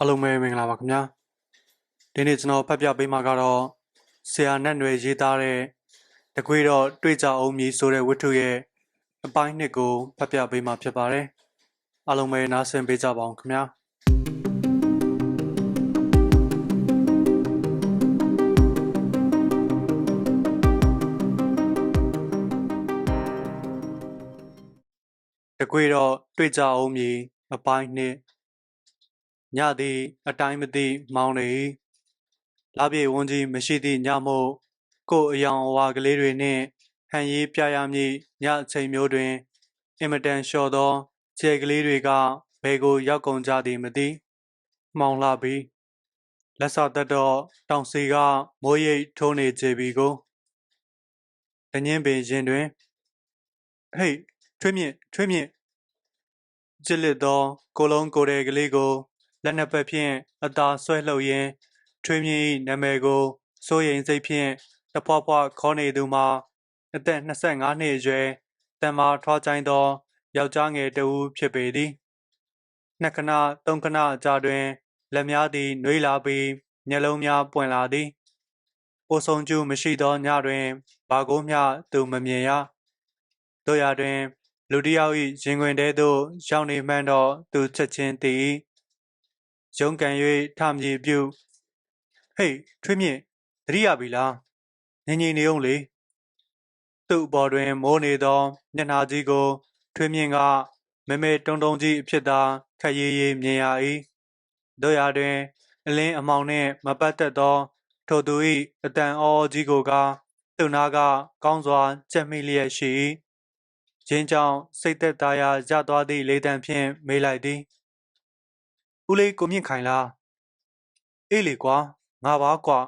အားလုံးပဲမင်္ဂလာပါခင်ဗျာဒီနေ့ကျွန်တော်ဖတ်ပြပေးမှာကတော့ဆရာနဲ့ຫນွေရေးသားတဲ့တကွေတော့တွေ့ကြအောင်မြည်ဆိုတဲ့ဝတ္ထုရဲ့အပိုင်းနှစ်ကိုဖတ်ပြပေးမှာဖြစ်ပါတယ်အားလုံးပဲနားဆင်ပေးကြပါအောင်ခင်ဗျာတကွေတော့တွေ့ကြအောင်မြည်အပိုင်းနှစ် ညသည်အတိုင်းမသိမောင်းနေ၏လာပြေဝန်းကြီးမရှိသည့်ညမို့ကိုယ်အယောင်အဝါကလေးတွေနှင့်ဟန်ရေးပြရမည့်ညအချိန်မျိုးတွင်အင်မတန်လျှော်သောခြေကလေးတွေကဘယ်ကိုရောက်ကုန်ကြသည်မသိမှောင်လာပြီးလက်ဆော့တက်တော့တောင်စီကမိုးရိပ်ထိုးနေကြပြီကိုတငင်းပင်ရင်တွင်ဟေးထွေးမြင့်ထွေးမြင့်ကြစ်လက်သောကိုလုံးကိုယ်တဲ့ကလေးကို လက်နှစ်ဖက်ဖြင့်အသာဆွဲလှုပ်ရင်းထွေးမြင့်၏နာမည်ကိုစိုးရိမ်စိတ်ဖြင့်တဖွာဖွာခေါ်နေသူမှာအသက်25နှစ်အရွယ်တန်မာထွားချိုင်းသောယောက်ျားငယ်တစ်ဦးဖြစ်ပေသည်နှစ်ခဏသုံးခဏအကြာတွင်လက်များသည်နှွေးလာပြီးမျက်လုံးများပွင့်လာသည်အိုဆောင်ကျူမရှိသောညတွင်ဘာကိုမျှသူမမြင်ရတို့ရာတွင် လူတစ်ယောက်၏ရင်ခွင်ထဲသို့ရောက်နေမှန်းတော့သူချက်ချင်းသိ၏ ရုံးကန်၍ထမည်ပြုဟေးထွေးမြင့်တတိယပြီလားငင်ငင်နေအောင်လေသူ့အပေါ်တွင်မိုးနေသောမျက်နှာကြီးကို ထွေးမြင့်ကမဲမဲတုံတုံကြီးအဖြစ်သာခက်ရေးရေးမြင်ရ၏တို့ရာတွင် အလင်းအမောင်နှင့်မပတ်သက်သော ထိုသူ၏အတန်အော်ကြီးကိုကသူ့နာက ကောင်းစွာကြက်မိလျက်ရှိ၏ရင်းကြောင့်စိတ်သက်သာရာရသွားသည့်လေတံဖြင့်မေးလိုက်သည် ဦးလေးကိုမြင့်ခိုင်လားအေးလေကွာငါပါကွာ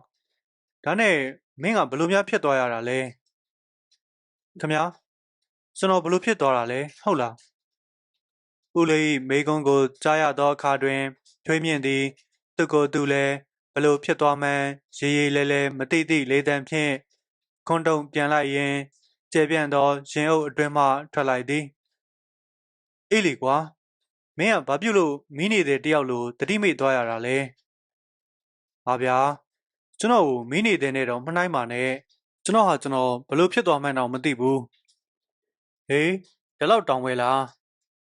ဒါနဲ့မင်းကဘလို့များဖြစ်သွားရတာလဲခမ ्या ကျွန်တော်ဘလို့ဖြစ်သွားတာလဲဟုတ်လားဦးလေး၏မိကုံးကိုကြားရသောအခါတွင်ထွေးမြင့်သည်သူကိုယ်သူလည်းဘလို့ဖြစ်သွားမှန်းရေးရေးလဲလဲမသိသည့်လေးတန်းဖြင့်ခွန်းတုံပြန်လိုက်ရင်းကျေပြန့်သောရင်အုပ်အတွင်းမှထွက်လိုက်သည်အေးလေကွာ မင်းကဘာပြုတ်လို့မီးနေတဲ့တယောက်လိုတတိမိတ်သွားရတာလဲ။ဟာဗျာကျွန်တော်ကိုမီးနေတဲ့နဲ့တော့မနှိုင်းပါနဲ့ကျွန်တော်ဟာကျွန်တော်ဘလို့ဖြစ်သွားမှန်းတော့မသိဘူး။ဟေးဒီလောက်တောင်ဝဲလား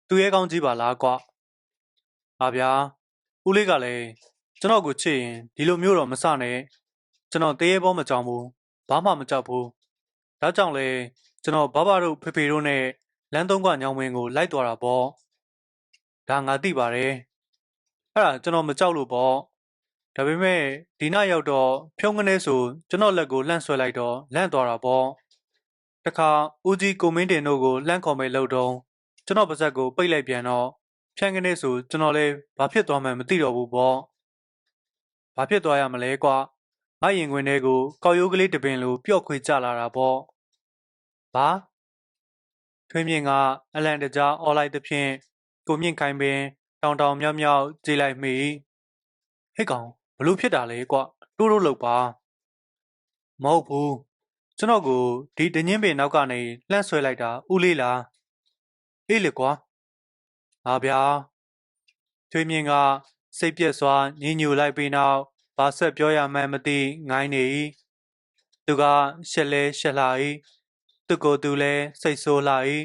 သူရဲကောင်းကြီးပါလားကွ။ဟာဗျာဦးလေးကလည်းကျွန်တော်ကိုချစ်ရင်ဒီလိုမျိုးတော့မစနဲ့ကျွန်တော်တရေဘောမကြောင်ဘူးဘာမှမကြောက်ဘူး။ဒါကြောင့်လေကျွန်တော်ဘဘတို့ဖေဖေတို့နဲ့လမ်းသုံးကညောင်ဝင်းကိုလိုက်သွားတာပေါ့။ ဒါငါသိပါတယ်အဲ့ဒါကျွန်တော်မကြောက်လို့ပေါ့ဒါပေမဲ့ဒီနောက်ရောက်တော့ဖြုံးကနေဆိုကျွန်တော်လက်ကိုလှန့်ဆွဲလိုက်တော့လန့်သွားတာပေါ့တခါဦးကြီးကိုမင်းတင်တို့ကိုလှန့်ခေါ်မဲ့လို့တော့ကျွန်တော်ပါဇက်ကိုပိတ်လိုက်ပြန်တော့ဖြန့်ကနေဆိုကျွန်တော်လည်းဘာဖြစ်သွားမှန်းမသိတော့ဘူးပေါ့ဘာဖြစ်သွားရမလဲကွာငါရင်ခွင်ထဲကိုကောက်ရိုးကလေးတစ်ပင်လိုပျော့ခွေကျလာတာပေါ့ဘာထွေးမြင့်ကအလန့်တကြားអော်လိုက်သဖြင့် ကိုမြင့်ခိုင်ပင်တောင်တောင်မြောက်မြောက်ကြည့်လိုက်မိဟဲ့ကောင်ဘလို့ဖြစ်တာလဲကွတိုးတိုးလောက်ပါမဟုတ်ဘူးကျွန်တော်ကိုဒီဒညင်းပင်နောက်ကနေလှန့်ဆွဲလိုက်တာဦးလေးလားအေးလေကွာဟာဗျာထွေးမြင့်ကစိတ်ပြက်စွာညင်ညူလိုက်ပြီးနောက်ဘာဆက်ပြောရမှန်းမသိငိုင်းနေ၏သူကရှက်လဲရှက်လာ၏သူကိုယ်သူလည်းစိတ်ဆိုးလာ၏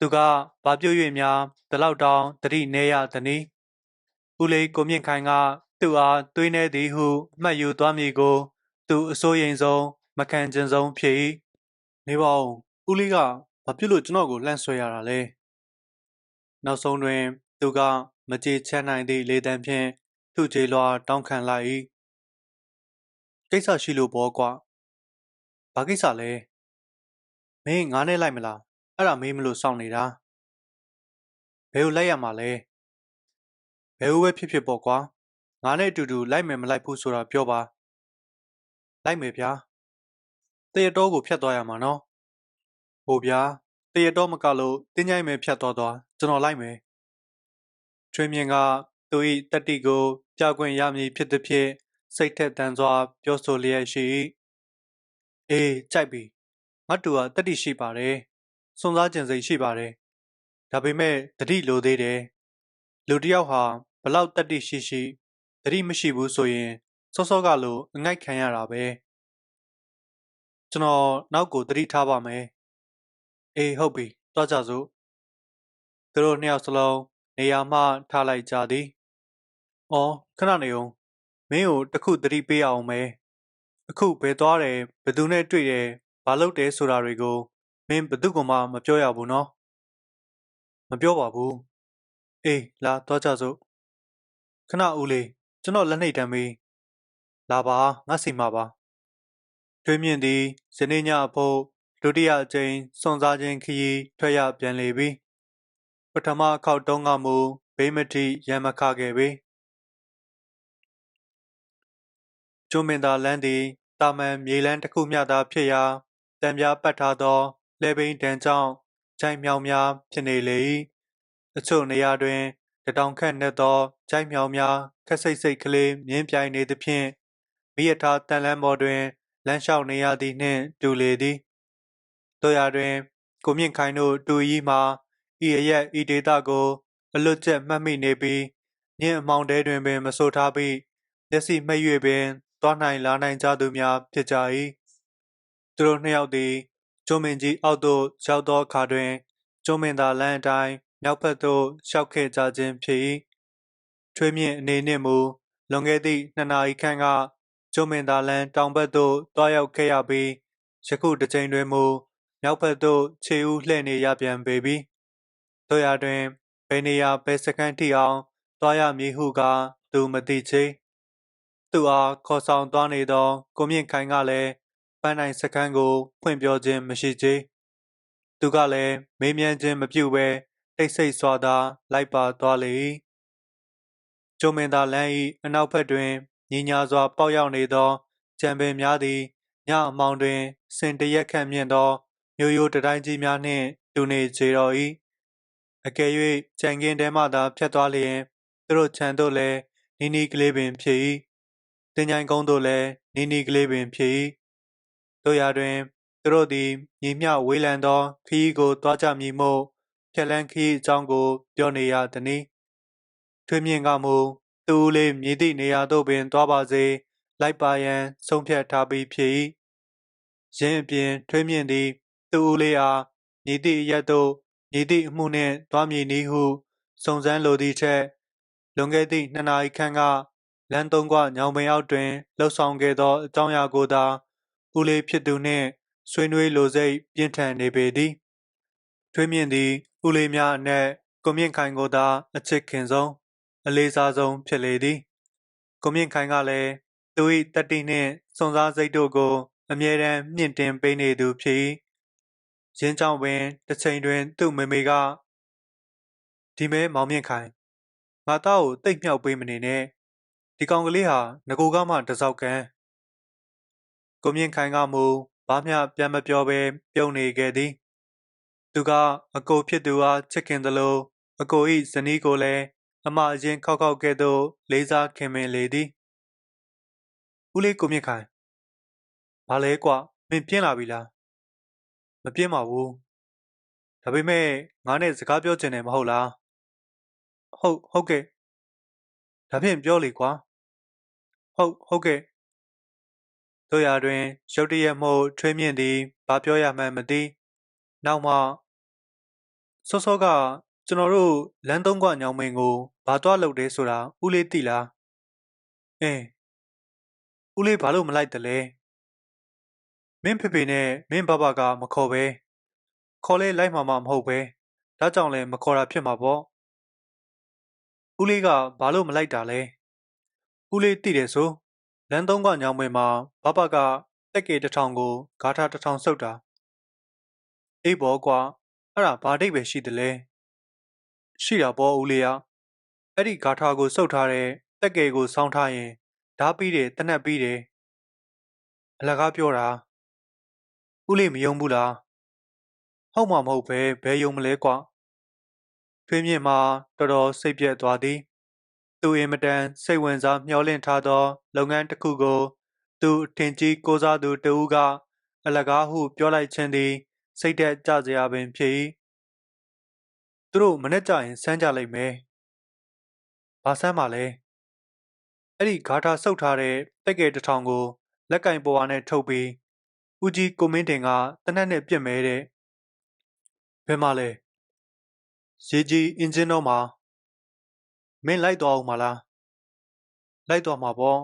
သူကဘာပြုတ်၍များဒီလောက်တောင်တတိနေရသည်နီဦးလေးကိုမြင့်ခိုင်ကသူ့အားသွေးနေသည်ဟုမှတ်ယူသွားမည်ကို သူအစိုးရိမ်ဆုံးမခံကျင်ဆုံးဖြစ်၏နေပါဦးဦးလေးကဘာဖြစ်လို့ကျွန်တော်ကိုလှမ်းဆွဲရတာလဲနောက်ဆုံးတွင် သူကမကြေချမ်းနိုင်သည့်လေတံဖြင့်သူ့ခြေလွှာတောင်းခံလိုက်၏ကိစ္စရှိလို့ဘောကွာဘာကိစ္စလဲမင်းငါနဲ့လိုက်မလား အဲ့ဒါမေးမလို့စောင့်နေတာဘယ်ကိုလိုက်ရမှာလဲဘယ်ကိုပဲဖြစ်ဖြစ်ပေါ့ကွာငါနဲ့အတူတူလိုက်မယ်မလိုက်ဘူးဆိုတာပြောပါလိုက်မယ်ဗျာတရတော်ကိုဖြတ်သွားရမှာနော်ဟိုဗျာတရတော်မကလို့တင်းကြိုင်မယ်ဖြတ်သွားသွားကျွန်တော်လိုက်မယ်ထွေးမြင့်ကသူ၏တက်တီကိုပြခွင့်ရမည်ဖြစ်သည်ဖြင့်စိတ်ထက်သန်စွာ ပြောဆိုလျက်ရှိ၏အေးကြိုက်ပြီငါတူကတက်တီရှိပါတယ် စွန်စားကျင်စိတ်ရှိပါတယ်ဒါပေမဲ့တတိလိုသေးတယ်လူတစ်ယောက်ဟာဘလောက်တက်တိရှိရှိသတိမရှိဘူးဆိုရင်စောစောကလိုအငိုက်ခံရတာပဲကျွန်တော်နောက်ကိုသတိထားပါမယ်အေးဟုတ်ပြီတွားကြစို့သူတို့နှစ်ယောက်စလုံးနေရာမှထားလိုက်ကြသည်အော်ခဏနေအောင်မင်းကိုတစ်ခုသတိပေးအောင်မယ်အခုဘယ်သွားတယ်ဘယ်သူနဲ့တွေ့တယ်ဘာလုပ်တယ်ဆိုတာတွေကို မင်းဘယ်သူကမှမပြောရဘူးနော်မပြောပါဘူးအေးလာသွားကြစို့ခဏဦးလေးကျွန်တော်လက်နှိပ်တမ်းပြီးလာပါငါစီမှာပါတွေးမြင့်သည်ဇနေညအဖို့ဒုတိယအကြိမ်စွန်စားခြင်းခရီးထွက်ရပြန်လေပြီပထမအခေါက်တုန်းကမူဘေးမတိရံမခခဲ့ပြီကျွန်းမင်သာလန်းသည်တာမန်မြေလန်းတစ်ခုမျှသာဖြစ်ရာတံပြားပတ်ထားသော လဲဘိန်းတန်ကြောင့်ခြိုင်မြောင်များဖြစ်နေလေ၏အချို့နေရာတွင်တတောင်ခန့်နဲ့သောခြိုင်မြောင်များခက်စိတ်စိတ်ကလေးမြင်းပြိုင်နေသဖြင့်မိရထားတန်လန်းပေါ်တွင်လမ်းလျှောက်နေရသည်နှင့်တူလေသည်တို့ရာတွင် ကိုမြင့်ခိုင်တို့တူကြီးမှာဤအရက်ဤဒေတာကို အလွတ်ကျက်မှတ်မိနေပြီးမြင့်အမောင်တဲတွင်ပင်မဆိုထားပြီးမျက်စိမှိတ်၍ပင်သွားနိုင်လာနိုင်ကြသူများဖြစ်ကြ၏သူတို့နှစ်ယောက်သည် ကျုံမင်ကြီးအောက်သို့ရောက်သောအခါတွင်ကျုံမင်သာလမ်းအတိုင်းမြောက်ဘက်သို့ရှောက်ခဲ့ကြခြင်းဖြစ်၏ထွေးမြင့်အနေနှင့်မူလွန်ခဲ့သည့်နှစ်နာရီခန့်ကကျုံမင်သာလမ်းတောင်ဘက်သို့တွားရောက်ခဲ့ရပြီးယခုတစ်ချိန်တွင်မူမြောက်ဘက်သို့ခြေဦးလှည့်နေရပြန်ပေပြီတို့ရာတွင်ဘယ်နေရာဘယ်စခန်းထိအောင်တွားရမည်ဟုကသူမသိချေသူအားခေါ်ဆောင်သွားနေသောကိုမြင့်ခိုင်ကလည်း ပန်းနိုင်စခန်းကို ဖွင့်ပြောခြင်းမရှိချေသူကလည်းမေးမြန်းခြင်းမပြုဘဲတိတ်ဆိတ်စွာသာလိုက်ပါသွားလေ၏ကျုံမင်သာလမ်း၏အနောက်ဘက်တွင်ညီညာစွာ ပေါက်ရောက်နေသောကြံပင်များသည်ညအမောင်တွင် စင်တရက်ခန့်မြင့်သောမျိုးရိုးတတိုင်းကြီးများနှင့်တူနေကြတော်၏အကယ်၍ကြံကင်းတဲမှသာဖြတ်သွားလျင်သူတို့ခြံသို့လည်းနီးနီးကလေးပင်ဖြစ်၏တင်ញိုင်ကုန်းသို့လည်းနီးနီးကလေးပင်ဖြစ်၏ တို့ရာတွင်သူတို့သည်ညီမျှဝေးလံသောခီးကိုတွားကြမည်မို့ဖြက်လန်းခီးအကြောင်းကို ပြောနေရသည်။ထွေးမြင့်ကမူသူ့လေးမြည်သည့်နေရာသို့ပင်တွားပါစေလိုက်ပါရန်ဆုံးဖြတ်ထားပြီးဖြစ်၏။ရင်းအပြင်ထွေးမြင့်သည်သူ့လေးအားမြည်သည့်ရက်သို့မြည်သည့်အမှုနှင့်တွားမည်နည်းဟုစုံစမ်းလိုသည့်ထက်လွန်ခဲ့သည့်နှစ်နာရီခန့်ကလမ်းသုံးကွညောင်ပင်အောက်တွင်လှုပ်ဆောင်ခဲ့သောအကြောင်းအရာကိုသာ ဦးလေးဖြစ်သူနှင့်ဆွေးနွေးလိုစိတ်ပြင်းထန်နေပေသည်ထွေးမြင့်သည်ဦးလေးများအနက်ကိုမြင့်ခိုင်ကိုသာအချစ်ခင်ဆုံးအလေးစားဆုံးဖြစ်လေသည်ကိုမြင့်ခိုင်ကလည်းသူ၏တတိနှင့်စွန်စားစိတ်တို့ကို အမြဲတမ်းမြင့်တင်ပေးနေသူဖြစ်၏ရင်းကြောင့်ပင်တစ်ချိန်တွင် သူ့မေမေကဒီမဲမောင်မြင့်ခိုင်ငါသားကိုတိတ်မြောက်ပေးမနေနဲ့ဒီကောင်ကလေးဟာငကိုကမှတစောက်ကန်း ကိုမြင့်ခိုင်ကမူဘာမျှပြန်မပြောဘဲပြုံးနေခဲ့သည်သူကအကိုဖြစ်သူအားချစ်ခင်သလိုအကို၏ဇနီးကိုလည်းအမအရင်ခောက်ခောက်ကဲ့သို့လေးစားခင်မင်လေသည်ဦးလေးကိုမြင့်ခိုင်ဘာလဲကွမင်းပြင်းလာပြီလားမပြင်းပါဘူးဒါပေမဲ့ငါနဲ့စကားပြောချင်တယ်မဟုတ်လားဟုတ်ဟုတ်ကဲ့ဒါဖြင့်ပြောလေကွာဟုတ်ဟုတ်ကဲ့ တို့ရာတွင်ရုတ်တရက်မှုထွေးမြင့်သည်ဘာပြောရမှန်းမသိနောက်မှစောစောကကျွန်တော်တို့လမ်းသုံးကွညောင်မင်းကိုဘာသွားလုပ်တယ်ဆိုတာဦးလေးသိလားအင်းဦးလေးဘာလို့မလိုက်တလဲမင်းဖေဖေနဲ့မင်းဘဘကမခေါ်ပဲခေါ်လဲလိုက်မှာမမဟုတ်ပဲဒါကြောင့်လဲမခေါ်တာဖြစ်မှာပေါ့ဦးလေးကဘာလို့မလိုက်တာလဲဦးလေးသိတယ်ဆို လမ်းသုံးကညောင်မင်းမှာဘဘကတက်ကေတထောင်ကိုဂါထာတထောင်စုပ်တာအေးဘောကွာအဲ့ဒါဘာဒိတ်ပဲရှိတယ်လဲရှိတာပေါ့ဦးလေးကအဲ့ဒီဂါထာကိုစုပ်ထားတဲ့တက်ကေကိုစောင်းထားရင်ဓာပြီးတယ်တနက်ပြီးတယ်အလကားပြောတာဦးလေးမယုံဘူးလားဟုတ်မှာမဟုတ်ပဲဘယ်ယုံမလဲကွာထွေးမြင့်မှာတော်တော်စိတ်ပြက်သွားသည် သူအင်မတန်စိတ်ဝင်စားမျှော်လင့်ထားသော လုပ်ငန်းတစ်ခုကို သူထင်ကြီးကိုစားသူတဦးကအလကားဟုပြောလိုက်ခြင်းသည် စိတ်သက်ကြစရာပင်ဖြစ်၏သူတို့မနေ့ကျရင်စမ်းကြလိမ့်မယ်ဘာဆန်းပါလဲအဲ့ဒီဂါထာဆုပ်ထားတဲ့တက်ကယ်တစ်ထောင်ကို လက်ကင်ပေါ်ဝါနဲ့ထုတ်ပြီးဦးကြီးကိုမင်းတင်ကတနက်နဲ့ပြစ်မဲတဲ့ဘယ်မှာလဲရေကြီးအင်ဂျင်တော့မှာ မင်းလိုက်သွားအောင်မလားလိုက်သွားမှာပေါ့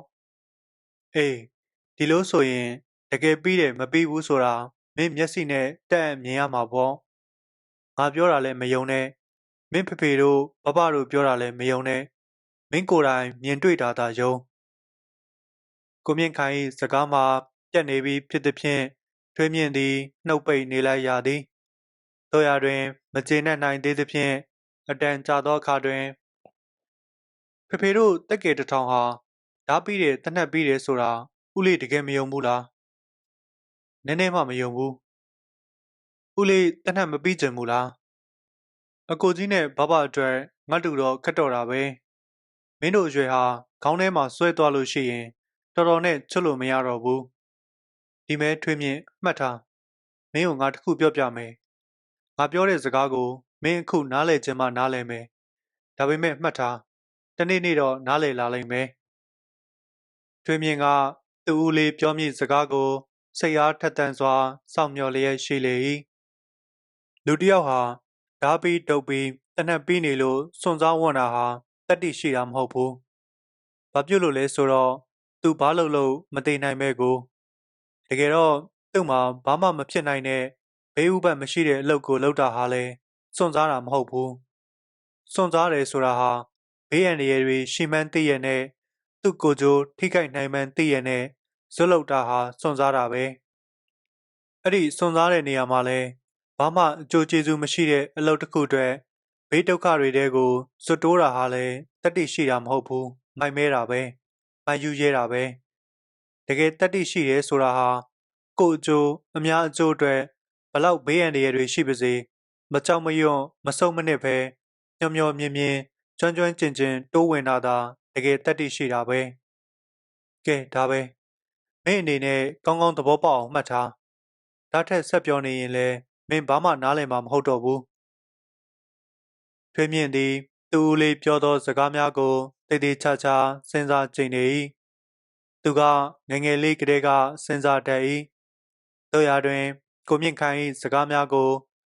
အေးဒီလိုဆိုရင်တကယ်ပြီးတယ်မပြီးဘူးဆိုတာမင်းမျက်စိနဲ့တက်အမြင်ရမှာပေါ့ငါပြောတာလည်းမယုံနဲ့မင်းဖေဖေတို့ဘဘတို့ပြောတာလည်းမယုံနဲ့မင်းကိုယ်တိုင်မြင်တွေ့တာသာယုံကိုမြင့်ခိုင်၏စကားမှာပြတ်နေပြီးဖြစ်သည်ဖြင့်ထွေးမြင့်သည်နှုတ်ပိတ်နေလိုက်ရသည်တို့ရတွင် မကျေနပ်နိုင်သေးသဖြင့်အတန်ကြာသောအခါတွင် ဖေဖေတို့တက်ကယ်တစ်ထောင်ဟာဓာပြီးတယ်တနက်ပြီးတယ်ဆိုတာဦးလေးတကယ်မယုံဘူးလားနည်းနည်းမှမယုံဘူးဦးလေးတနက်မပြီးချင်ဘူးလားအကိုကြီးနဲ့ဘဘအတွက်ငတ်တူတော့ခက်တော့တာပဲမင်းတို့အရွယ်ဟာခေါင်းထဲမှာဆွဲသွားလို့ရှိရင်တော်တော်နဲ့ချွတ်လို့မရတော့ဘူးဒီမဲထွေးမြင့်မှတ်ထားမင်းကိုငါတစ်ခုပြောပြမယ်ငါပြောတဲ့စကားကိုမင်းအခုနားလည်ခြင်းမှနားလည်မယ်ဒါပေမဲ့မှတ်ထား တနေ့နေ့တော့နားလည်လာလိမ့်မယ်ထွေးမြင့်ကသူ့ဦးလေးပြောမိစကားကိုစိတ်အားထက်သန်စွာစောင့်မျှော်လျက်ရှိလေ၏လူတစ်ယောက်ဟာဓာပြီးတုပ်ပြီးတနက်ပြီးနေလို့စွန့်စားဝန်းတာဟာတတ္တိရှိတာမဟုတ်ဘူး။ဘာဖြစ်လို့လဲဆိုတော့သူဘာလို့လို့မသိနိုင်မဲ့ကိုတကယ်တော့သူ့မှာဘာမှမဖြစ်နိုင်တဲ့ဘေးဥပတ်မရှိတဲ့အလုပ်ကိုလုပ်တာဟာလဲစွန့်စားတာမဟုတ်ဘူး။စွန့်စားတယ်ဆိုတာဟာ ဘေးအန္တရာယ်တွေရှိမှန်းသိရတဲ့သူ့ကိုယ်ကြိုးထိခိုက်နိုင်မှန်းသိရတဲ့ဇွတ်လောက်တာဟာစွန့်စားတာပဲ။အဲ့ဒီစွန့်စားတဲ့နေရာမှာလဲဘာမှအကျိုးကျေးဇူးမရှိတဲ့အလုပ်တစ်ခုအတွက်ဘေးဒုက္ခတွေတဲကိုစွတ်တိုးတာဟာလည်းတတိရှိတာမဟုတ်ဘူးမိုက်မဲတာပဲမိုက်ယူရဲတာပဲတကယ်တတိရှိရဲဆိုတာဟာကိုအကျိုးအများအကျိုးအတွက်ဘလောက်ဘေးအန္တရာယ်တွေရှိပါစေမကြောက်မရွံ့မဆုံမနစ်ပဲညော်ညော်မြင်မြင် ကျွမ်းကျွမ်းကျင်ကျင် တိုးဝင်တာသာတကယ်တတိရှိတာပဲကဲဒါပဲမင်းအနေနဲ့ကောင်းကောင်းသဘောပေါက်အောင်မှတ်ထားဒါထက်ဆက်ပြောနေရင်လည်းမင်းဘာမှနားလည်မှာမဟုတ်တော့ဘူးထွေးမြင့်သည်သူ့ဦးလေးပြောသောစကားများကိုတိတ်တိတ်ချာချာစဉ်းစားကြည့်နေ၏သူကငငယ်လေးကလေးကစဉ်းစားတတ်၏တို့ရာတွင် ကိုမြင့်ခိုင်၏စကားများကို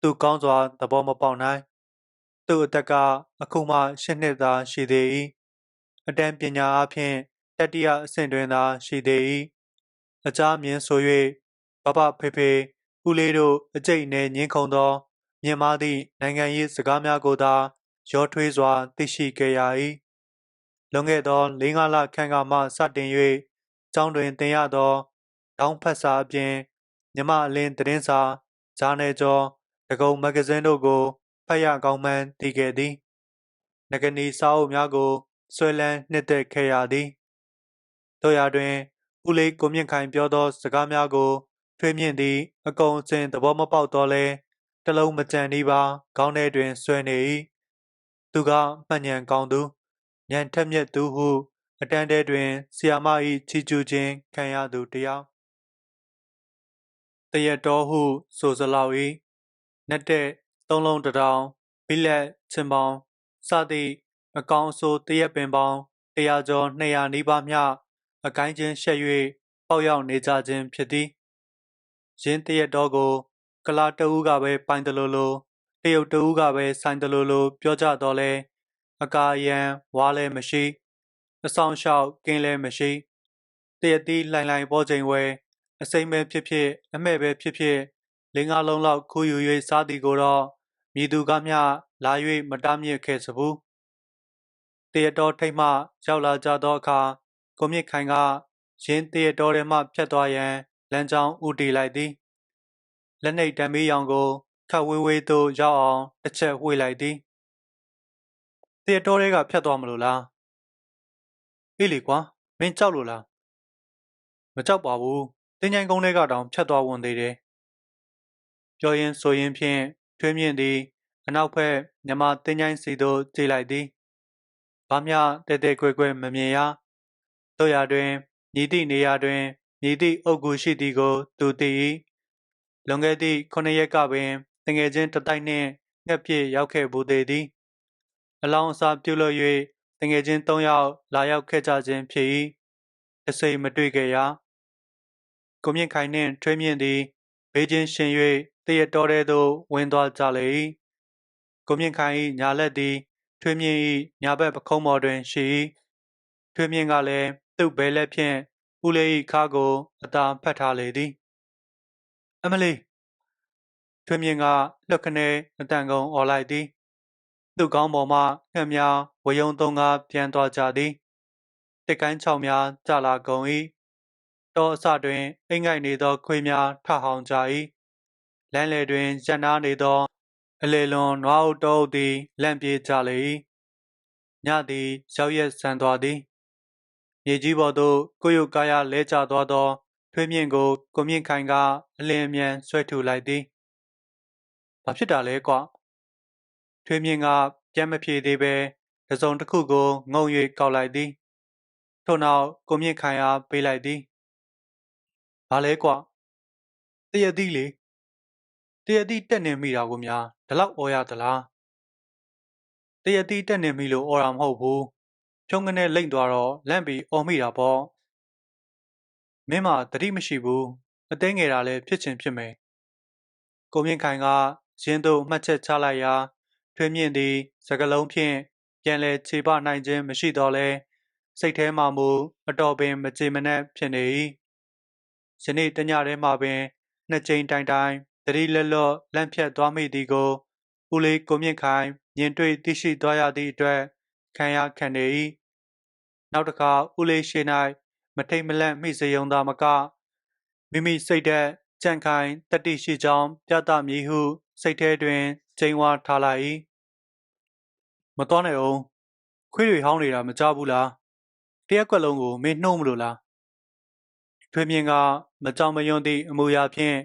သူကောင်းစွာသဘောမပေါက်နိုင် သူ့အသက်ကအခုမှရှစ်နှစ်သာရှိသေး၏အတန်းပညာအဖြစ်တတိယအဆင့်တွင်သာရှိသေး၏အကြမြင်ဆို၍ဘဘဖေဖေဦးလေးတို့အကျိတ်နဲ့ညင်းခုန်သောမြင်မာသည့်နိုင်ငံရေးစကားများကိုသာရောထွေးစွာ သိရှိခဲ့ရ၏လွန်ခဲ့သော၄-၅လခန့်ကမှစတင်၍ကျောင်းတွင်သင်ရသောတောင်းဖတ်စာအပြင်မြမအလင်းသတင်းစာဂျာနယ်ကျော်တကုံမဂ္ဂဇင်းတို့ကို ဖတ်ရကောင်းမှန်းသိခဲ့သည်ငကနီစာအုပ်များကိုဆွဲလန်းနှစ်သက်ခဲ့ရသည်တို့ရာတွင်ဦးလေးကိုမြင့်ခိုင်ပြောသောစကားများကိုထွေးမြင့်သည်အကုန်အစင်သဘောမပေါက်တော့လဲတလုံးမကြံနီးပါခေါင်းထဲတွင်ဆွဲနေ၏သူကမှန်ညံကောင်းသူညံထက်မြက်သူဟုအတန်းတဲတွင်ဆီယာမ၏ချီကျူးခြင်းခံရသူတယောက်တရက်တော်ဟုဆိုစလောက်၏နက်တဲ့ သုံးလုံးတထောင်ဘိလက်ချင်ပေါင်းစသည့်အကောင်အဆိုးတရက်ပင်ပေါင်း100ကျော်200နီးပါးမျှအကိုင်းချင်းရှက်၍ပေါက်ရောက်နေကြခြင်းဖြစ်သည်ရင်းတရက်တော်ကိုကလာတဦးကပဲပိုင်တယ်လို့လို့တရုတ်တဦးကပဲဆိုင်တယ်လို့လို့ပြောကြတော့လဲအကာယံဝါလဲမရှိအဆောင်လျှောက်ကင်းလဲမရှိတရက်သီးလှိုင်လှိုင်ပေါ်ချိန်ဝဲအစိမ့်ပဲဖြစ်ဖြစ်အမဲ့ပဲဖြစ်ဖြစ်လင်းကားလုံးလောက်ခူးယူ၍စားသည်ကိုတော့ မြည်သူကမျှလာ၍မတားမြစ်ခဲ့စဘူးတရတော်ထိတ်မှရောက်လာကြသောအခါကိုမြင့်ခိုင်ကရင်းတရတော်ထဲမှဖြတ်သွားရန်လမ်းကြောင်းဦးတည်လိုက်သည်လက်နှိပ်တံမေးရောင်ကိုခတ်ဝေးဝေးသို့ရောက်အောင်တစ်ချက်ဝှေ့လိုက်သည်တရတော်တွေကဖြတ်သွားမလို့လားအေးလေကွာမင်းကြောက်လို့လားမကြောက်ပါဘူးတင်းချိုင်းကုန်းတွေကတောင်ဖြတ်သွားဝင်သေးတယ်ပြောရင်းဆိုရင်းဖြင့် ထွေးမြင့်သည် အနောက်ဘက်မြမတင်းချိုင်းစီသို့ကြည့်လိုက်သည်ဘာမျှတဲတဲကွဲကွဲမမြင်ရတို့ရာတွင်ညီသည့်နေရာတွင်ညီသည့်အုပ်ကူရှိသည်ကို သူသိ၏လွန်ခဲ့သည့်ခုနှစ်ရက်ကပင်တငယ်ချင်းတတိုက်နှင့်ငှက်ပြည့်ရောက်ခဲ့ဘူးသေးသည်အလောင်းအစာပြုတ်လို့၍တငယ်ချင်း၃ယောက်လာရောက်ခဲ့ကြခြင်းဖြစ်၏တစိမ့်မတွေ့ခဲ့ရာကိုမြင့်ခိုင်နှင့်ထွေးမြင့်သည် ဘေးချင်းရှင်၍တရတော်ထဲသို့ဝင်သွားကြလေ၏ကိုမြင့်ခိုင်၏ညာလက်သည် ထွေးမြင့်၏ညာဘက်ပခုံးပေါ်တွင်ရှိ၏ထွေးမြင့်ကလည်းသူ့ဘဲလက်ဖြင့်ဦးလေး၏ခါကိုအသာဖတ်ထားလေသည် အမလီထွေးမြင့်ကလွတ်ခနဲအတန်ကုန်អော်လိုက်သည် သူ့ကောင်းပေါ်မှငှက်များဝယုံသုံးကားပြန်သွားကြသည်တစ်ကိုင်းချောင်များကြလာကုန်၏ တောအစတွင်အိမ်ငိုက်နေသော ခွေးများထဟောင်ကြ၏လမ်းလေတွင်ရပ်နားနေသော အလေလွန်နွားအုပ်တောအုပ်သည်လန့်ပြေးကြလေ၏ညသည်ရောက်ရက်ဆန်သွားသည်မြေကြီးပေါ်သို့ကိုယ်ရုပ်ကားရလဲကျသွားသောထွေးမြင့်ကိုကိုမြင့်ခိုင်ကအလင်းအမြန်ဆွဲထုတ်လိုက်သည်။ဘာဖြစ်တာလဲကွ။ထွေးမြင့်ကပြန်မဖြေသေးပဲတစ်စုံတစ်ခုကိုငုံ၍ကောက်လိုက်သည်။ထို့နောက်ကိုမြင့်ခိုင်အားပေးလိုက်သည်။ ဘာလဲကွ။တရသည်လေ။တရသည်တက်နေမိတာကိုများဒီလောက်ဩရသလား။တရသည်တက်နေမိလို့ဩတာမဟုတ်ဘူး။ဖြုံးကနေလိမ့်သွားတော့လန့်ပြီးအော်မိတာပေါ့။မင်းမတတိမရှိဘူး။အသေးငယ်တာလည်းဖြစ်ချင်ဖြစ်မယ်။ကိုမြင့်ခိုင်ကရင်းသို့မှတ်ချက်ချလိုက်ရာထွေးမြင့်သည်စကလုံးဖြင့်ပြန်လဲခြေပနိုင်ခြင်းမရှိတော့လဲစိတ်ထဲမှမူအတော်ပင်မကြေမနက်ဖြစ်နေ၏ ယနေ့တညထဲမှာပင်နှစ်ကြိမ်တိုင်တိုင်တတိလက်လော့လန့်ဖြတ်သွားမိသည်ကိုဦးလေးကိုမြင့်ခိုင်မြင်တွေ့သိရှိသွားရသည့်အတွက်ခံရခံနေ၏နောက်တစ်ခါဦးလေးရှိ၌မထိတ်မလန့်မိစေုံသာမကမိမိစိတ်ဓာတ်ကြန့်ခိုင်တတိရှိကြောင်းပြသမည်ဟုစိတ်ထဲတွင်ကျိန်ဝါထားလိုက်၏မတော်နဲ့အောင်ခွေးတွေဟောင်းနေတာမကြဘူးလားတရက်ကွက်လုံးကိုမင်းနှုံးမလို့လားထွေမြင့်က မကြောင်မယွန်းသည့်အမူအရာဖြင့်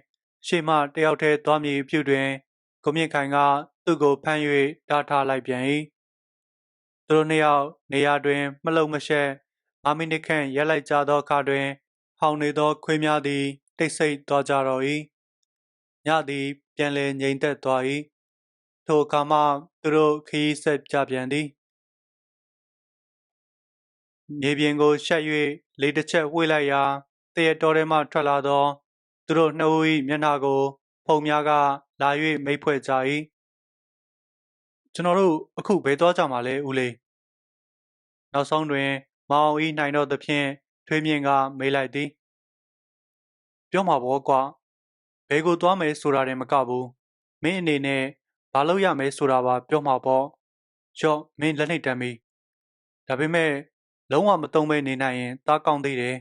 ရှေ့မှတယောက်တည်းသွားမည်ပြုတွင်ကိုမြင့်ခိုင်ကသူ့ကိုဖမ်း၍တားထားလိုက်ပြန်၏သူတို့နှစ်ယောက်နေရာတွင် မလုံမရှက်၅မိနစ်ခန့်ရက်လိုက်ကြသောအခါတွင် ဟောင်နေသောခွေးများသည် တိတ်ဆိတ်သွားကြတော့၏ညသည် ပြန်လည်ငြိမ်သက်သွား၏ထိုအခါမှသူတို့ခရီးဆက်ကြပြန်သည်မြေပြင်ကိုရှက်၍လေတစ်ချက်ဝှေ့လိုက်ရာ တရတော်ထဲမှထွက်လာသော သူတို့နှစ်ဦး၏မျက်နှာကို ဖုံများကလာ၍မိတ်ဖွဲ့ကြ၏ကျွန်တော်တို့အခုဘယ်သွားကြမှာလဲဦးလေးနောက်ဆုံးတွင် မောင်ဤနိုင်တော့သဖြင့်ထွေးမြင့်ကမေးလိုက်သည် ပြောမှာပေါ့ကွာဘယ်ကိုသွားမယ်ဆိုတာတည်းမကဘူးမင်းအနေနဲ့ဘာလုပ်ရမယ်ဆိုတာပါပြောမှာပေါ့ရော့မင်းလက်နှိပ်တမ်းပြီဒါပေမဲ့လုံးဝမတုံးပဲနေနိုင်ရင်တားကောင်းသေးတယ်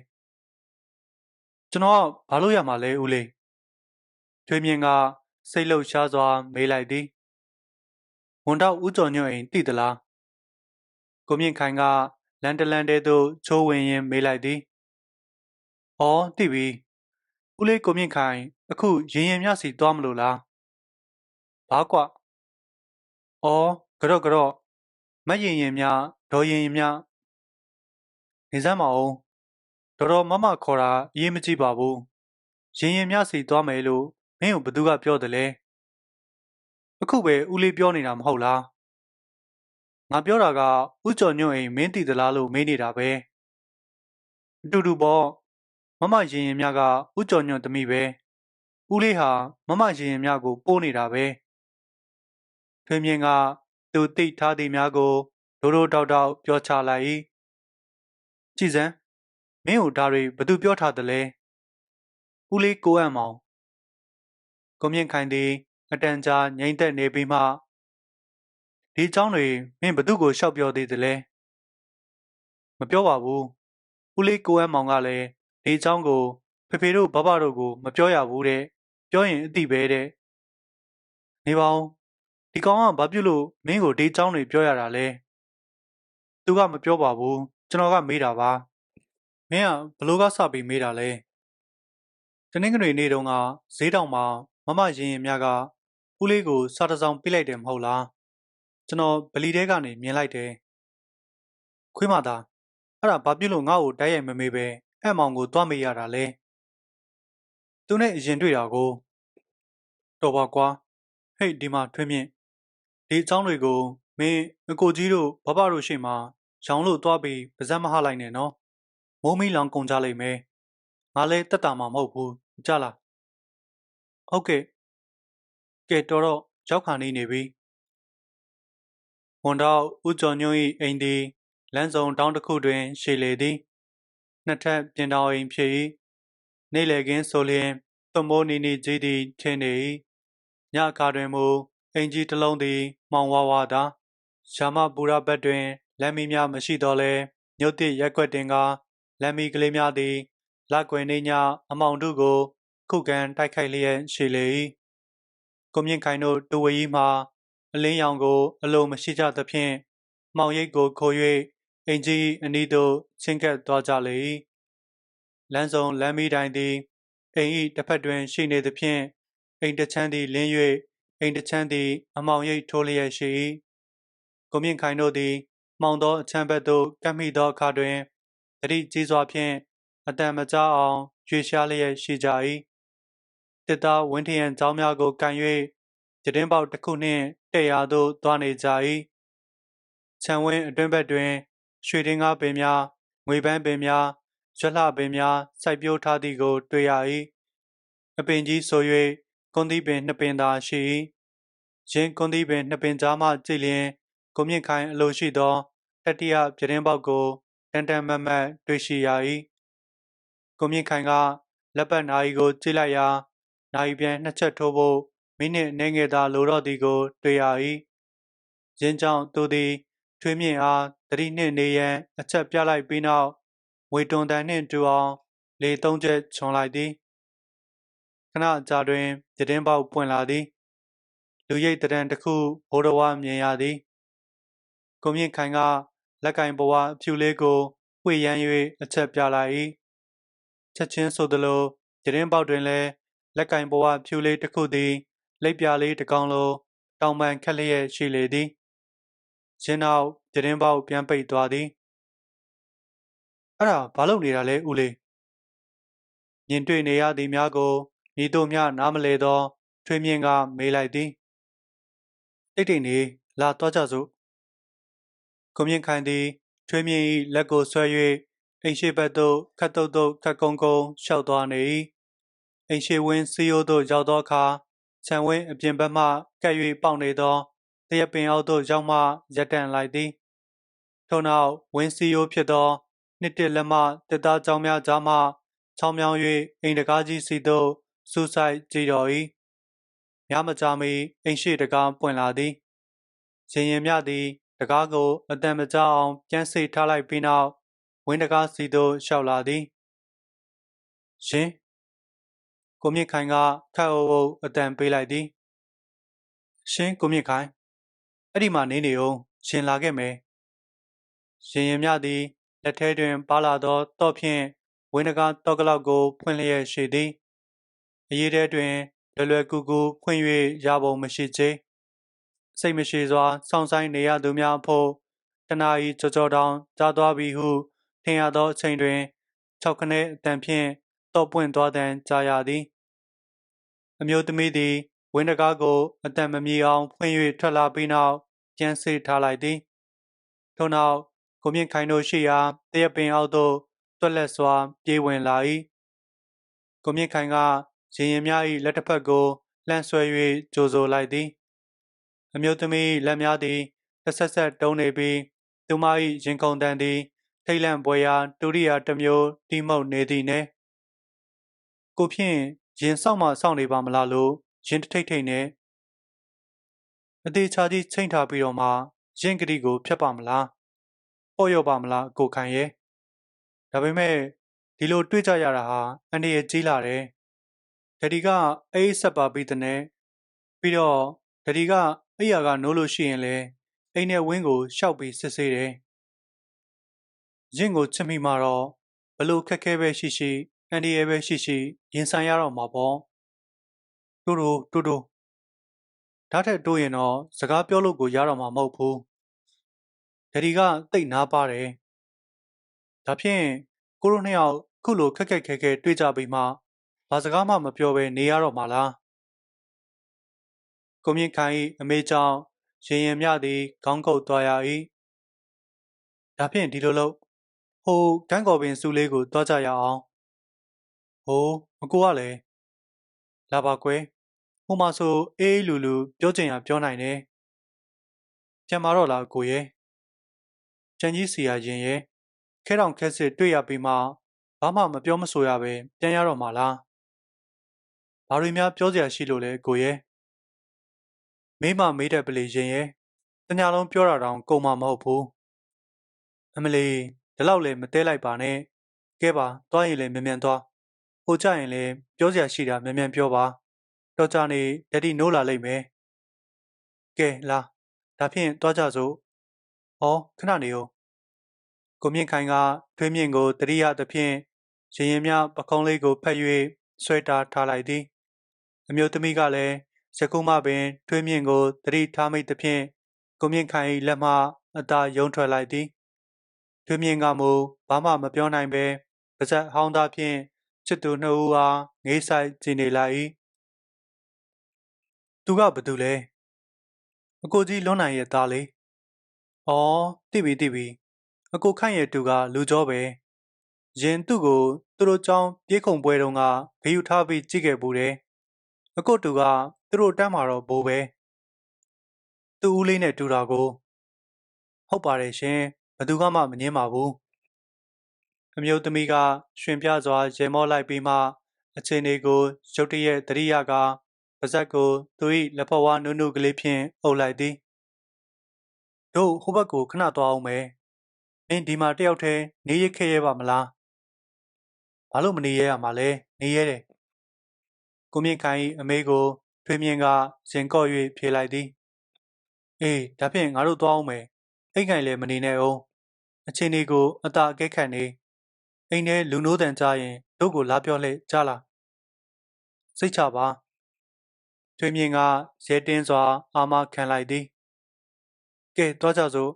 ကျွန်တော်ကဘာလို့ရမှာလဲဦးလေးထွေးမြင့်ကစိတ်လှုပ်ရှားစွာ မေးလိုက်သည်ဝန်တော့ဦးကျော်ညွန့်အိမ်တည်သလားကိုမြင့်ခိုင်ကလန်တလန်တဲသို့ချိုးဝင်ရင်မေးလိုက်သည်။အော်သိပြီ။ဦးလေးကိုမြင့်ခိုင် အခုရင်ရင်မြစီသွားမလို့လား။ဘာကွ။အော်ကြော့ကြော့မရင်ရင်မြဒေါ်ရင်ရင်မြနေစမ်းမအောင် တော်တော်မမခေါ်တာအရေးမကြည့်ပါဘူး။ရင်ရင်မြစီသွားမယ်လို့မင်းကိုဘသူကပြောတယ်လဲ။အခုပဲဦးလေးပြောနေတာမဟုတ်လား။ငါပြောတာကဥကျော်ညွန့်အိမ်မင်းတည်သလားလို့မေးနေတာပဲ။အတူတူပေါ့မမရင်ရင်မြကဥကျော်ညွန့်သမီးပဲ။ဦးလေးဟာမမရင်ရင်မြကိုပိုးနေတာပဲ။ထွေမြင့်ကသူတိတ်ထားသည်များကိုဒိုးဒိုးတောက်တောက်ပြောချလိုက်၏။ကြည်စံမ င်းတို့ဒါတွေဘသူပြောထားသလဲ။ဦးလေးကိုအံ့မောင်ကိုမြင့်ခိုင်သည်အတန်ကြာငိမ့်သက်နေပြီးမှဒီအကြောင်းတွေမင်းဘသူ့ကိုရှောက်ပြောသေးသလဲမပြောပါဘူးဦးလေးကိုအမောင်ကလည်းဒီအကြောင်းကိုဖေဖေတို့ဘဘတို့ကိုမပြောရဘူးတဲ့ပြောရင်အတိပဲတဲ့နေပါဦးဒီကောင်ကဘာပြုလို့မင်းကိုဒီအကြောင်းတွေပြောရတာလဲသူကမပြောပါဘူးကျွန်တော်ကမေးတာပါ မင်းကဘလို့ကစပြီးမေးတာလဲတနင်္ဂနွေနေ့တုန်းကဈေးတောင်မှာမမရင်ရင်မြကဦးလေးကိုစာတစောင်ပြလိုက်တယ်မဟုတ်လားကျွန်တော်ဗလီထဲကနေမြင်လိုက်တယ်ခွေးမသားအဲ့ဒါဘာပြုလို့ငါ့ကိုတိုက်ရိုက်မမေးပဲအဲ့မောင်ကိုသွားမေးရတာလဲသူနဲ့အရင်တွေ့တာကိုတော်ပါကွာဟိတ်ဒီမှာထွင်းမြင့်ဒီအကြောင်းတွေကိုမင်းအကိုကြီးတို့ဘဘတို့ရှိမှရောင်လို့သွားပြီးပါဇက်မဟလိုက်နဲ့နော် မိုးမီလောင်ကုန်ကြလိမ့်မယ်ငါလည်းတက်တာမှမဟုတ်ဘူးကြလားဟုတ်ကဲ့ကဲတော်တော့ရောက်ခါနေနေပြီဝန်တော့ဦးကျော်ညွန့်၏အိမ်သည်လမ်းစုံတောင်းတစ်ခုတွင် ရှေလေသည်နှစ်ထပ်ပြင်တော်အိမ်ဖြစ်၏နေလေကင်းဆိုလျင်သွမိုးနီနီကြီးသည်ထင်းနေ၏ညအခါတွင်မူအင်ကြီးတစ်လုံးသည်မှောင်ဝါဝါသာရှာမပူရဘက်တွင်လက်မီများမရှိတော့လဲညုတ်တစ်ရက်ွက်တင်က လက်မီကလေးများသည်လက်ကွယ်နေညအမောင်တို့ကို ခုခံတိုက်ခိုက်လျက်ရှိလေ၏ကိုမြင့်ခိုင်တို့တူဝရီမှအလင်းရောင်ကို အလိုမရှိကြသဖြင့်မောင်ရိပ်ကိုခိုး၍အင်ကြီးအနီးသို့ချင်းကပ်သွားကြလေ၏လမ်းစုံလမ်းမီတိုင်သည်အိမ်၏တစ်ဖက်တွင်ရှိနေသဖြင့်အိမ်တစ်ချမ်းသည်လင်း၍အိမ်တစ်ချမ်းသည် အမောင်ရိပ်ထိုးလျက်ရှိ၏ကိုမြင့်ခိုင်တို့သည်မှောင်သောအချမ်းဘက်သို့ကပ်မိသောအခါတွင် တတိကြီးစွာဖြင့်အတန်မကြောက်အောင်ရွေရှားလျက်ရှိကြ၏တစ်သားဝင်းထရန်เจ้าများကိုကန်၍ကျတင်းပေါက်တစ်ခုနှင့်တဲ့ရာသို့သွားနေကြ၏ခြံဝင်းအတွင်းဘက်တွင် ရွှေတင်းကားပင်များငွေပန်းပင်များရွက်လှပင်များစိုက်ပျိုးထားသည်ကို တွေ့ရ၏အပင်ကြီးဆို၍ကွန်သီးပင်နှစ်ပင်သာရှိ၏ရင်းကွန်သီးပင်နှစ်ပင်ကြားမှကြည့်လျင်ကိုမြင့်ခိုင်အလိုရှိသောတတိယပြတင်းပေါက်ကို တန်တန်မတ်မတ်တွေ့ရှိရ၏ကိုမြင့်ခိုင်ကလက်ပတ်နာရီကိုကြည့်လိုက်ရာနာရီပြန်နှစ်ချက်ထိုးဖို့မိနစ်အနည်းငယ်သာလိုတော့သည်ကို တွေ့ရ၏ရင်းကြောင့်သူသည်ထွေးမြင့်အားတတိနှင့်နေရန်အချက်ပြလိုက်ပြီးနောက်ဝေတွန်တန်နှင့်တူအောင်လေသုံးချက်ခြုံလိုက်သည်ခဏကြာတွင်ပြတင်းပေါက်ပွင့်လာသည်လူရိတ်တရံတစ်ခုဘိုးတော်ဝမြင်ရသည်ကိုမြင့်ခိုင်က လက်ကင်ဘဝအဖြူလေးကိုဝှေ့ရမ်း၍အချက်ပြလိုက်၏ချက်ချင်းဆိုသလိုပြတင်းပေါက်တွင်လည်းလက်ကင်ဘဝဖြူလေးတစ်ခုသည်လိပ်ပြလေးတစ်ကောင်လိုတောင်ပန်ခက်လျက်ရှိလေသည်ရင်းနောက်ပြတင်းပေါက်ပြန်ပိတ်သွားသည်အဲ့ဒါဘာလုပ်နေတာလဲဦးလေးမြင်တွေ့နေရသည်များကိုဤတို့များနားမလဲသောထွေးမြင့်ကမေးလိုက်သည်တိတ်တိတ်နေလာတော့ကြစို့ ကိုမြင့်ခိုင်သည်ထွေးမြင့်၏လက်ကိုဆွဲ၍အိမ်ရှိဘက်သို့ခတ်တုတ်တုတ်ခတ်ကုန်းကုန်းရှောက်သွားနေ၏အိမ်ရှိဝင်းစီယိုသို့ရောက်သောအခါခြံဝင်းအပြင်ဘက်မှကပ်၍ပေါက်နေသောတရပင်အောက်သို့ရောက်မှရပ်တန့်လိုက်သည်ထို့နောက်ဝင်းစီယိုဖြစ်သောနှစ်တစ်လက်မှတစ်သားကြောင်များကြားမှချောင်းမြောင်း၍အိမ်တကားကြီးစီသို့စူးဆိုင်ကြည့်တော်၏ညမကြာမီအိမ်ရှိတကားပွင့်လာသည်ရင်ရင်မြသည် တကားကိုအတန်မကြအောင်ပြန်စိတ်ထားလိုက်ပြီးနောက်ဝင်းတကားစီသို့ရှောက်လာသည်ရှင်ကိုမြင့်ခိုင်ကခတ်အုပ်အုပ်အတန်ပေးလိုက်သည်ရှင်ကိုမြင့်ခိုင်အဲ့ဒီမှာနေနေအောင်ရှင်လာခဲ့မယ်ရင်ရင်မြသည်လက်ထဲတွင် ပါလာသောတော့ဖြင့်ဝင်းတကားတော့ကလောက်ကို ဖွင့်လျက်ရှိသည်အရေးထဲတွင်လွယ်လွယ်ကူကူဖွင့်၍ရပုံမရှိချေ စိတ်မရှိစွာစောင့်ဆိုင်နေရသူများအဖို့တနာဤကြောကြောတောင်ကြားသွားပြီဟုထင်ရသောအချိန်တွင်၆ခနဲအတန်ဖြင့်တော့ပွင့်သွားတန်ကြားရသည်အမျိုးသမီးသည်ဝင်းတကားကိုအတန်မမြေအောင်ဖွင့်၍ထွက်လာပြီးနောက်ပြန်စေထားလိုက်သည်ထို့နောက်ကိုမြင့်ခိုင်တို့ရှိရာတရပင်အောက်သို့တွက်လက်စွာ ပြေးဝင်လာ၏ကိုမြင့်ခိုင်ကရင်ရင်များ၏လက်တစ်ဖက်ကိုလှမ်းဆွဲ၍ကြိုဆိုလိုက်သည် အမျိုးသမီးလက်များသည်တစ်ဆက်ဆက်တုံးနေပြီးသူမ၏ရင်ခုန်တန်သည်ထိတ်လန့်ပွဲရာဒုတိယတစ်မျိုးတိမှုတ်နေသည်နှင့်ကိုဖြင့်ရင်ဆောက်မှဆောက်နေပါမလားလို့ရင်တထိတ်ထိတ်နဲ့အသေးချာကြီးချိန်ထားပြီးတော့မှရင်ကတိကိုဖျက်ပါမလားပေါ့ရော့ပါမလားကိုခိုင်ရဲ့ဒါပေမဲ့ဒီလိုတွေ့ကြရတာဟာအန္တရာယ်ကြီးလာတယ်ဒဒီကအေးဆက်ပါပြီးတဲ့နဲ့ပြီးတော့ဒဒီက အိယာကနိုးလို့ရှိရင်လေအိမ်နဲ့ဝင်းကိုရှောက်ပြီးစစ်ဆေးတယ်ရင့်ကိုချစ်မိမှတော့ဘလို့ခက်ခဲပဲရှိရှိအန်ဒီရဲပဲရှိရှိရင်ဆိုင်ရတော့မှာပေါ့တူတူတူတူဓာတ်ထက်တိုးရင်တော့စကားပြောလို့ကိုရတော့မှာမဟုတ်ဘူးဒဒီကတိတ်နားပါတယ်ဒါဖြင့်ကိုရိုနှစ်ယောက်ခုလိုခက်ခက်ခဲခဲတွေ့ကြပြီးမှဘာစကားမှမပြောဘဲနေရတော့မှာလား ကိုမြင့်ခိုင်အမေကြောင့်ရင်ရင်မြသည်ခေါင်းကုပ်သွားရ၏ဒါဖြင့်ဒီလိုလို့ဟိုကန်းကော်ပင်စုလေးကိုတွားကြရအောင်ဟိုအကိုကလည်းလာပါကွယ်ဟိုမှာဆိုအေးအေးလူလူပြောချင်ရပြောနိုင်တယ်ပြန်มาတော့လားကိုရဲ့ကျန်ကြီးစီရရင်ရဲ့ခဲတောင်ခဲစစ်တွေ့ရပြီးမှဘာမှမပြောမဆိုရပဲပြန်ရတော့မှာလားဘာတွေများပြောစရာရှိလို့လဲကိုရဲ့ မိမမေးတဲ့ပလီရင်ရဲ့တညာလုံးပြောတာတောင်ကုန်မှာမဟုတ်ဘူးအမလီဒီလောက်လည်းမတဲလိုက်ပါနဲ့ကဲပါတွားရင်လည်းမြန်မြန်သွားဟိုကြရင်လည်းပြောစရာရှိတာမြန်မြန်ပြောပါတော့ကြနေဒက်ဒီနိုးလာလိမ့်မယ်ကဲလာဒါဖြင့်တွားကြစို့ဟောခဏနေဦးကိုမြင့်ခိုင်ကထွေးမြင့်ကိုတရိယသဖြင့်ရင်ရင်မြပကုံးလေးကိုဖက်၍ဆွဲတာထားလိုက်သည်အမျိုးသမီးကလည်း စကုမပင်ထွေးမြင့်ကိုတရိထားမိသဖြင့်ကိုမြင့်ခိုင်၏လက်မှအသာယုံထွက်လိုက်သည်ထွေးမြင့်ကမူဘာမှမပြောနိုင်ပဲပါဇက်ဟောင်းသားဖြင့်ချစ်သူနှစ်ဦးအားငေးဆိုင်ကြည်နေလိုက်၏သူကဘသူလဲအကိုကြီးလွန်နိုင်ရဲ့သားလေ။အော်တိပြီတိပြီအကိုခန့်ရဲ့တူကလူကြောပဲ။ရင်သူ့ကိုသူတို့ကြောင်းပြေးခုံပွဲတုန်းကဂယူထားပြီးကြည့်ခဲ့ဘူးတယ်။အကိုတူက သူတို့တန်းမှာတော့ဘိုးပဲ။သူ့ဦးလေးနဲ့တူတာကို ဟုတ်ပါတယ်ရှင်ဘသူကမှမငင်းပါဘူး။အမျိုးသမီးကရှင်ပြစွာရေမော့လိုက်ပြီးမှအချင်းလေးကိုရုတ်တရက်တရိယာကပါဇက်ကိုသူ၏လက်ဖက်ဝါးနုနုကလေးဖြင့်အုပ်လိုက်သည်တို့ဟိုဘက်ကိုခဏသွားအောင်မယ်မင်းဒီမှာတယောက်တည်းနေရခဲ့ရပါမလားဘာလို့မနေရရမှာလဲနေရတယ်ကိုမြင့်ခိုင်၏အမေကို ထွေးမြင့်ကရင်ကော့၍ဖြေလိုက်သည်အေးဒါဖြင့်ငါတို့သွားအောင်မယ်အိတ်ခိုင်လည်းမနေနဲ့အောင်အချင်းလေးကိုအသာအကဲခတ်နေအိမ်ထဲလူနိုးတန်ကြရင်တို့ကိုလာပြောလှည့်ကြလားစိတ်ချပါထွေးမြင့်ကရဲတင်းစွာ အာမခံလိုက်သည်ကဲတွားကြစို့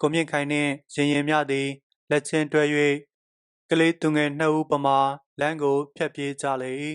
ကိုမြင့်ခိုင်နှင့်ရင်ရင်မြသည်လက်ချင်းတွဲ၍ကလေးသူငယ်နှစ်ဦးပမာလမ်းကိုဖြတ်ပြေးကြလေ၏